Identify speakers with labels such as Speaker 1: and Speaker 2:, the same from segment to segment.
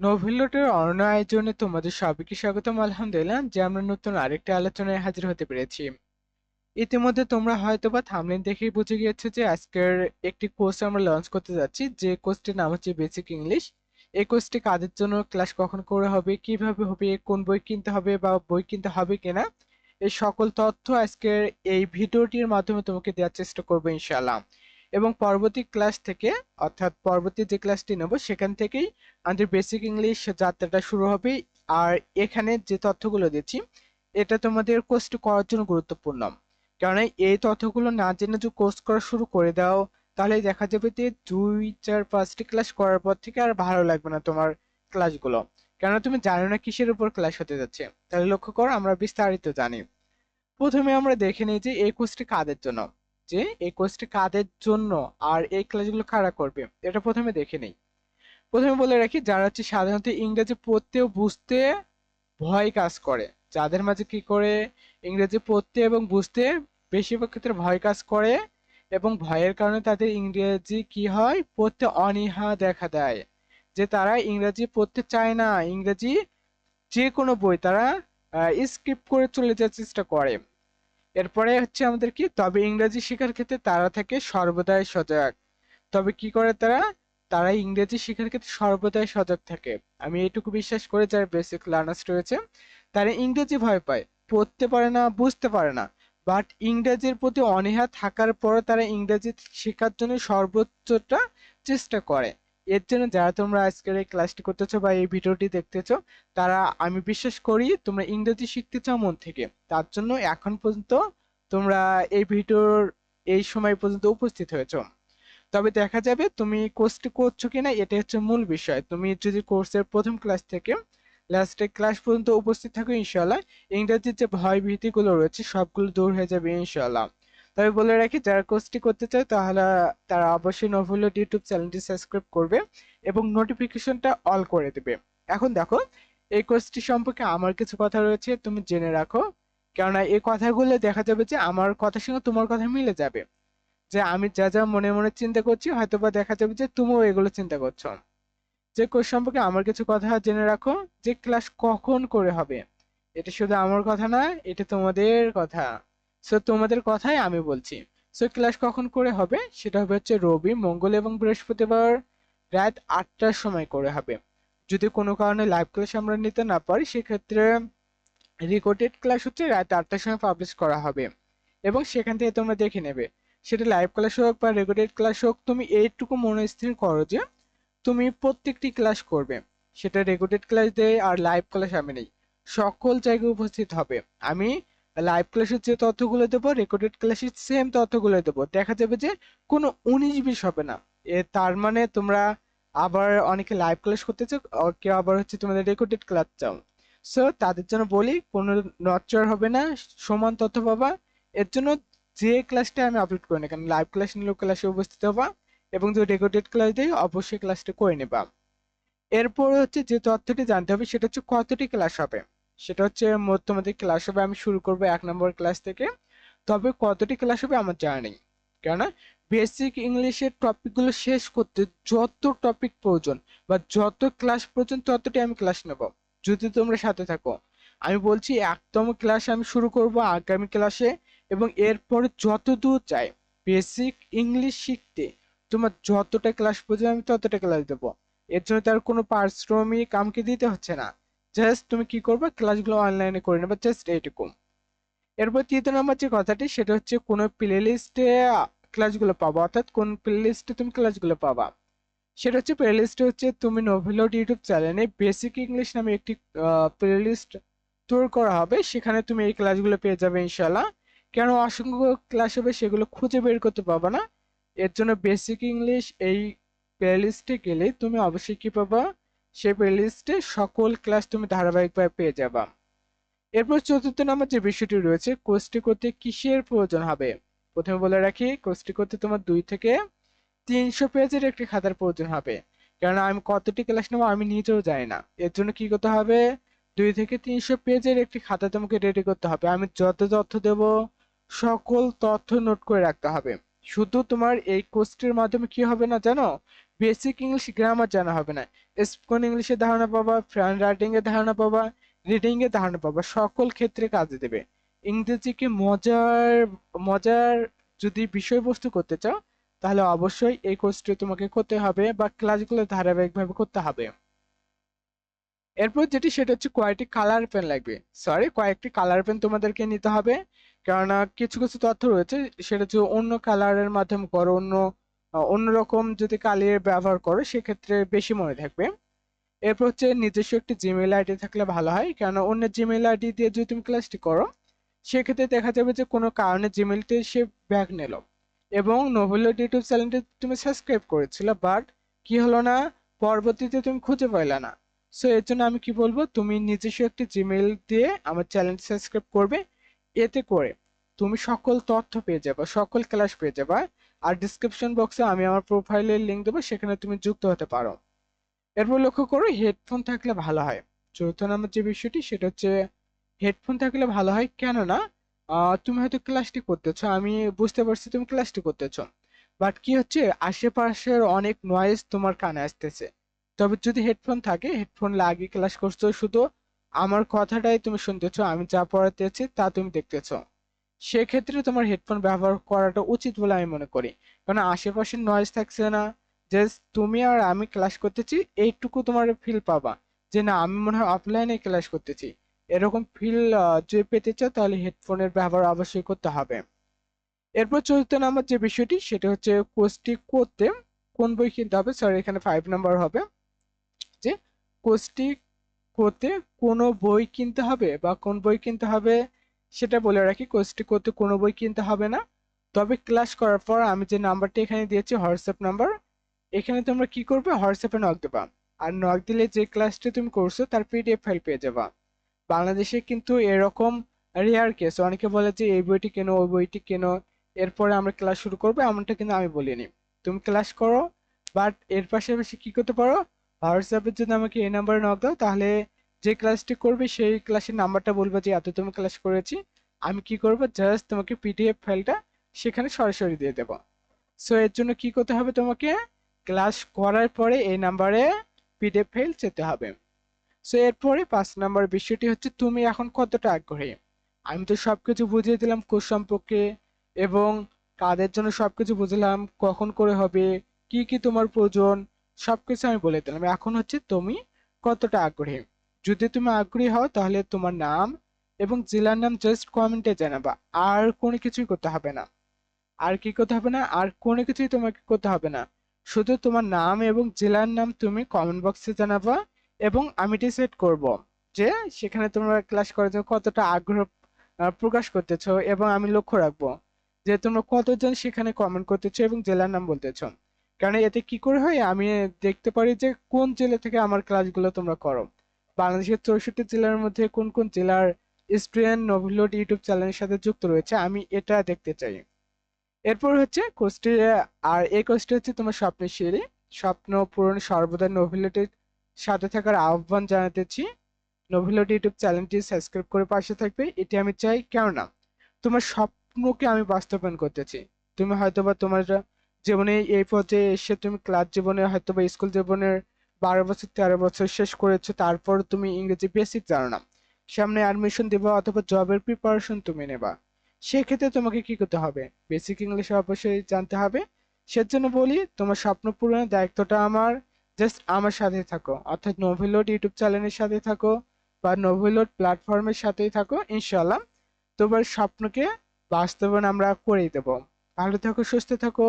Speaker 1: নোভেলটের অন্য আয়োজনে তোমাদের সবাইকে স্বাগতম, আলহামদুলিল্লাহ, যে আমরা নতুন আরেকটি আলোচনায় হাজির হতে পেরেছি। ইতিমধ্যে তোমরা হয়তো বা থামনেল দেখেই বুঝে গিয়েছো যে আজকের একটি কোর্স আমরা লঞ্চ করতে যাচ্ছি। যে কোর্সটির নাম হচ্ছে বেসিক ইংলিশ এই কোর্সটি কাদের জন্য ক্লাস কখন করে হবে, কীভাবে হবে, কোন বই কিনতে হবে বা বই কিনতে হবে কিনা, এই সকল তথ্য আজকের এই ভিডিওটির মাধ্যমে তোমাকে দেওয়ার চেষ্টা করব, ইনশাআল্লাহ। এবং পরবর্তী ক্লাস থেকে, অর্থাৎ পরবর্তী যে ক্লাসটি নেব, সেখান থেকেই আমাদের বেসিক ইংলিশ যাত্রাটা শুরু হবে। আর এখানে যে তথ্যগুলো দিচ্ছি, এটা তোমাদের কোর্সটি করার জন্য গুরুত্বপূর্ণ। কারণ এই তথ্যগুলো না জেনে যদি কোর্স করা শুরু করে দাও, তাহলে দেখা যাবে যে দুই, চার, পাঁচটি ক্লাস করার পর থেকে আর ভালো লাগবে না তোমার ক্লাসগুলো কেননা তুমি জানো না কিসের উপর ক্লাস হতে যাচ্ছে। তাহলে লক্ষ্য করো, আমরা বিস্তারিত জানি। প্রথমে আমরা দেখে নিই যে এই কোর্সটি কাদের জন্য। যে এই কোর্সটি কাদের জন্য আর এই ক্লাসগুলো কারা করবে, এটা প্রথমে দেখে নেই। প্রথমে বলে রাখি, যারা হচ্ছে সাধারণত ইংরেজি পড়তে ও বুঝতে ভয় কাজ করে, যাদের মাঝে কি করে ইংরেজি পড়তে এবং বুঝতে বেশিরভাগ ক্ষেত্রে ভয় কাজ করে এবং ভয়ের কারণে তাদের ইংরেজি কি হয়, পড়তে অনীহা দেখা দেয়। যে তারা ইংরেজি পড়তে চায় না, ইংরেজি যে কোনো বই তারা স্কিপ করে চলে যাওয়ার চেষ্টা করে। এরপরে হচ্ছে আমাদের কি? তবে ইংরেজি শেখার ক্ষেত্রে তারা থাকে সর্বদাই সজাগ। তবে কি করে তারা? তারা ইংরেজি শেখার ক্ষেত্রে সর্বদাই সজাগ থাকে। আমি এটুকু বিশ্বাস করে, যারা বেসিক লার্নার্স রয়েছে, তারা ইংরেজি ভয় পায়, পড়তে পারে না, বুঝতে পারে না। বাট ইংরেজির প্রতি অনীহা থাকার পরও তারা ইংরেজি শেখার জন্য সর্বোচ্চটা চেষ্টা করে। এর জন্য যারা তোমরা আজকের এই ক্লাসটি করতেছো বা এই ভিডিওটি দেখতেছো, তারা আমি বিশ্বাস করি তোমরা ইংরেজি শিখতে চাও মন থেকে। তার জন্য এখন পর্যন্ত তোমরা এই ভিডিওর এই সময় পর্যন্ত উপস্থিত হয়েছো। তবে দেখা যাবে তুমি কোর্সটি করছ কিনা এটা হচ্ছে মূল বিষয়। তুমি যদি কোর্সের প্রথম ক্লাস থেকে লাস্টের ক্লাস পর্যন্ত উপস্থিত থাকো ইনশাল্লাহ ইংরেজির যে ভয় ভীতিগুলো রয়েছে, সবগুলো দূর হয়ে যাবে ইনশাল্লাহ তবে বলে রাখি, যারা কোর্সটি করতে চায় তাহলে তারা অবশ্যই নভুলো ইউটিউব চ্যানেলটি সাবস্ক্রাইব করবে এবং নোটিফিকেশনটা অল করে দেবে। এখন দেখো, এই কোর্সটি সম্পর্কে আমার কিছু কথা রয়েছে, তুমি জেনে রাখো। কেননা এই কথাগুলো দেখা যাবে যে আমার কথার সঙ্গে তোমার কথা মিলে যাবে। যে আমি যা যা মনে মনে চিন্তা করছি হয়তো বা দেখা যাবে যে তুমিও এগুলো চিন্তা করছ। যে কোর্স সম্পর্কে আমার কিছু কথা জেনে রাখো, যে ক্লাস কখন করে হবে? এটা শুধু আমার কথা না এটা তোমাদের কথা। সো তোমাদের কথাই আমি বলছি। সো ক্লাস কখন করে হবে? সেটা হবে হচ্ছে রবি, মঙ্গল এবং বৃহস্পতিবার রাত আটটার সময় করে হবে। যদি কোনো কারণে লাইভ ক্লাস আমরা নিতে না পারি, সেক্ষেত্রে রেকর্ডেড ক্লাস হচ্ছে রাত আটটার সময় পাবলিশ করা হবে। এবং সেখান থেকে তোমরা দেখে নেবে। সেটা লাইভ ক্লাস হোক বা রেকর্ডেড ক্লাস হোক, তুমি এইটুকু মনে স্থির করো যে তুমি প্রত্যেকটি ক্লাস করবে। সেটা রেকর্ডেড ক্লাস দেয় আর লাইভ ক্লাস আমি নেই। সকল জায়গায় উপস্থিত হবে। আমি লাইভ ক্লাসের যে তথ্যগুলো দেবো রেকর্ডেড ক্লাসের সেম তথ্যগুলো দেবো। দেখা যাবে যে কোনো উনিশ বিশ হবে না। এ তার মানে তোমরা আবার অনেকে লাইভ ক্লাস করতে চাও কেউ আবার হচ্ছে তোমাদের রেকর্ডেড ক্লাস চাও। সো তাদের জন্য বলি, কোনো নচর হবে না, সমান তথ্য পাবা। এর জন্য যে ক্লাসটা আমি আপলোড করি না কারণ লাইভ ক্লাস নিলেও ক্লাসে উপস্থিত হবা এবং যদি রেকর্ডেড ক্লাস দিই, অবশ্যই ক্লাসটা করে নেবা। এরপর হচ্ছে যে তথ্যটি জানতে হবে, সেটা হচ্ছে কতটি ক্লাস হবে। সেটা হচ্ছে তোমাদের ক্লাস হবে, আমি শুরু করব এক নম্বর ক্লাস থেকে। তবে কতটি ক্লাস হবে আমার জানা নেই। কেননা বেসিক ইংলিশের টপিকগুলো শেষ করতে যত টপিক প্রয়োজন বা যত ক্লাস প্রয়োজন ততটি আমি ক্লাস নেব। যদি তোমরা সাথে থাকো। আমি বলছি একদম ক্লাস আমি শুরু করব আগামী ক্লাসে এবং এরপরে যত দূর চাই বেসিক ইংলিশ শিখতে তোমার যতটা ক্লাস প্রয়োজন আমি ততটা ক্লাস দেবো। এর জন্য তার কোনো পারিশ্রমিক আমাকে দিতে হচ্ছে না। জাস্ট তুমি কি করবে? ক্লাসগুলো অনলাইনে করে নেবে জাস্ট এইটুকু এরপর তৃতীয় নম্বর যে কথাটি, সেটা হচ্ছে কোনো প্লে লিস্টে ক্লাসগুলো পাবা, অর্থাৎ কোন প্লে লিস্টে তুমি ক্লাসগুলো পাবা। সেটা হচ্ছে প্লে লিস্টে হচ্ছে তুমি নোভেলোড ইউটিউব চ্যানেলে বেসিক ইংলিশ নামে একটি প্লে লিস্ট তৈরি করা হবে। সেখানে তুমি এই ক্লাসগুলো পেয়ে যাবে ইনশাল্লাহ কেন অসংখ্য ক্লাস হবে সেগুলো খুঁজে বের করতে পারবা না। এর জন্য বেসিক ইংলিশ এই প্লেলিস্টে গেলে তুমি অবশ্যই কি পাবা? সেই প্লেলিস্টে সকল ক্লাস তুমি ধারাবাহিকভাবে পেয়ে যাবা। এরপর চতুর্থ নম্বর যে বিষয়টি রয়েছে কোর্সটি করতে কিসের প্রয়োজন হবে? প্রথমে বলে রাখি কোর্সটি করতে তোমার দুই থেকে তিনশো পেজের একটি খাতার প্রয়োজন হবে। কারণ আমি কতটি ক্লাস নেব আমি নিজেও জানি না। এর জন্য কি করতে হবে? দুই থেকে তিনশো পেজের একটি খাতা তোমাকে রেডি করতে হবে। আমি যত তথ্য দেব, সকল তথ্য নোট করে রাখতে হবে। শুধু তোমার এই কোর্সটির মাধ্যমে কি হবে না জানো? বেসিক ইংলিশ গ্রামার জানা হবে না। স্পোকেন ইংলিশের ধারণা পাবা রাইটিং এর ধারণা পাবা রিডিং এর ধারণা পাবা, সকল ক্ষেত্রে কাজে দেবে। ইংরেজিকে মজার মজার যদি বিষয়বস্তু করতে চাও, তাহলে অবশ্যই এই কোর্সটি তোমাকে করতে হবে বা ক্লাসগুলো ধারাবাহিকভাবে করতে হবে। এরপর যেটি, সেটা হচ্ছে কয়েকটি কালার পেন লাগবে। সরি কয়েকটি কালার পেন তোমাদেরকে নিতে হবে। কেননা কিছু কিছু তথ্য রয়েছে, সেটা হচ্ছে অন্য কালারের মাধ্যমে করো, অন্য অন্যরকম যদি কালির ব্যবহার করো, সেক্ষেত্রে বেশি মনে থাকবে। এরপর হচ্ছে নিজস্ব একটি জিমেইল আইডি থাকলে ভালো হয়, কেননা অন্য জিমেইল আইডি দিয়ে যদি তুমি ক্লাসটি করো, সেক্ষেত্রে দেখা যাবে যে কোনো কারণে জিমেইলটি সে ব্যাক নিল। এবং নোভেলের ইউটিউব চ্যানেলটি তুমি সাবস্ক্রাইব করেছিলে বাট কি হলো না, পরবর্তীতে তুমি খুঁজে পাইলা না। সো এর জন্য আমি কি বলব, তুমি নিজস্ব একটি জিমেইল দিয়ে আমার চ্যানেল সাবস্ক্রাইব করবে, এতে করে তুমি সকল তথ্য পেয়ে যাবে, সকল ক্লাস পেয়ে যাবে। আর ডিসক্রিপশন বক্সে আমি আমার প্রোফাইলের লিংক দেবো, সেখানে তুমি যুক্ত হতে পারো। এরপর লক্ষ্য করো হেডফোন থাকলে ভালো হয়। চতুর্থ নম্বর যে বিষয়টি, সেটা হচ্ছে হেডফোন থাকলে ভালো হয় কেননা তুমি হয়তো ক্লাসটি করতেছো, আমি বুঝতে পারছি তুমি ক্লাসটি করতেছো। বাট কি হচ্ছে, আশেপাশের অনেক নয়েজ তোমার কানে আসতেছে। তবে যদি হেডফোন থাকে হেডফোন লাগিয়ে ক্লাস করছ শুধু, আমার কথাটাই তুমি শুনতেছো, আমি যা পড়াতেছি তা তুমি দেখতেছো। সেক্ষেত্রে তোমার হেডফোন ব্যবহার করাটা উচিত বলে আমি মনে করি। কারণ আশেপাশের নয়েজ থাকছে না। জাস্ট তুমি আর আমি ক্লাস করতেছি, এইটুকু তোমার ফিল পাবা। যে না, আমি মনে হয় অফলাইনে ক্লাস করতেছি। এরকম ফিল যদি পেতে চাও তাহলে হেডফোনের ব্যবহার অবশ্যই করতে হবে। এরপর চতুর্থ নাম্বার যে বিষয়টি, সেটা হচ্ছে কোর্সটি করতে, কোন বই কিনতে হবে? সরি এখানে ফাইভ নাম্বার হবে। যে কোর্সটি করতে কোনো বই কিনতে হবে বা কোন বই কিনতে হবে? সেটা বলে রাখি, কোর্সটি করতে কোনো বই কিনতে হবে না। তবে ক্লাস করার পর আমি যে নাম্বারটি এখানে দিয়েছি, হোয়াটসঅ্যাপ নাম্বার, এখানে তোমরা কি করবে? হোয়াটসঅ্যাপে নক দেবা। আর নক দিলে যে ক্লাসটি তুমি করছ, তার পিডিএফ ফাইল পেয়ে যাবা। বাংলাদেশে কিন্তু এরকম রেয়ার কেস অনেকে বলে যে এই বইটি কেনো, ওই বইটি কেনো, এরপরে আমরা ক্লাস শুরু করব, এমনটা কিন্তু আমি বলিনি। তুমি ক্লাস করো, বাট এর পাশাপাশি কি করতে পারো? হোয়াটসঅ্যাপে যদি আমাকে এই নাম্বারে নক দাও, তাহলে যে ক্লাসটি করবে, সেই ক্লাসের নাম্বারটা বলব যে, এত তুমি ক্লাস করেছি। আমি কি করব? জাস্ট তোমাকে পিডিএফ ফাইলটা সেখানে সরাসরি দিয়ে দেবো। সো এর জন্য কি করতে হবে তোমাকে? ক্লাস করার পরে এই নাম্বারে পিডিএফ ফাইল যেতে হবে। সো এরপরে পাঁচ নাম্বার বিষয়টি হচ্ছে, তুমি এখন কতটা আগ্রহী? আমি তো সবকিছু বুঝিয়ে দিলাম কোর্স সম্পর্কে এবং কাদের জন্য সবকিছু বুঝলাম, কখন করে হবে, কি কি তোমার প্রয়োজন সব কিছু আমি বলে দিলাম। এখন হচ্ছে, তুমি কতটা আগ্রহী? যদি তুমি আগ্রহী হও, তাহলে তোমার নাম এবং জেলার নাম জাস্ট কমেন্টে জানাবা। আর কোনো কিছুই করতে হবে না। আর কি করতে হবে না? আর কোনো কিছুই তোমাকে করতে হবে না। শুধু তোমার নাম এবং জেলার নাম তুমি কমেন্ট বক্সে জানাবা এবং আমি ডিসাইড করব যে সেখানে তোমরা ক্লাস করার জন্য কতটা আগ্রহ প্রকাশ করতেছো এবং আমি লক্ষ্য রাখব যে তোমরা কতজন সেখানে কমেন্ট করতেছো এবং জেলার নাম বলতেছো। কারণ এতে কি করে হয়? আমি দেখতে পারি যে কোন জেলা থেকে আমার ক্লাসগুলো তোমরা করো। বাংলাদেশের চৌষট্টি জেলার মধ্যে কোন কোন জেলার স্টুডেন্ট নোভেলোড ইউটিউব চ্যানেলের সাথে যুক্ত রয়েছে, আমি এটা দেখতে চাই। এরপর হচ্ছে কোর্সটি আর এই কোর্সটি হচ্ছে তোমার স্বপ্নের সিঁড়ি। স্বপ্ন পূরণ সর্বদা নোভেলিটির সাথে থাকার আহ্বান জানাতেছি। নোভেলিটি ইউটিউব চ্যানেলটি সাবস্ক্রাইব করে পাশে থাকবে, এটি আমি চাই কেননা তোমার স্বপ্নকে আমি বাস্তবায়ন করতেছি। তুমি হয়তোবা তোমার জীবনে এই পর্যায়ে এসে তুমি ক্লাস জীবনে, হয়তোবা স্কুল জীবনের বারো বছর, তেরো বছর শেষ করেছ, তারপর তুমি ইংরেজি বেসিক জানো না। সামনে অ্যাডমিশন দেবা অথবা জবের প্রিপারেশন তুমি নেবা। সেক্ষেত্রে তোমাকে কি করতে হবে? বেসিক ইংলিশ অবশ্যই জানতে হবে। সেজন্য বলি, তোমার স্বপ্ন পূরণের দায়িত্বটা আমার। জাস্ট আমার সাথে থাকো। অর্থাৎ নোভেলোড ইউটিউব চ্যানেলের সাথে থাকো বা নোভেলোড প্ল্যাটফর্মের সাথেই থাকো ইনশাল্লাহ তোমার স্বপ্নকে বাস্তবায়ন আমরা করেই দেবো। ভালো থাকো, সুস্থ থাকো।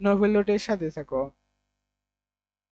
Speaker 1: নোভেলোডের সাথে থাকো।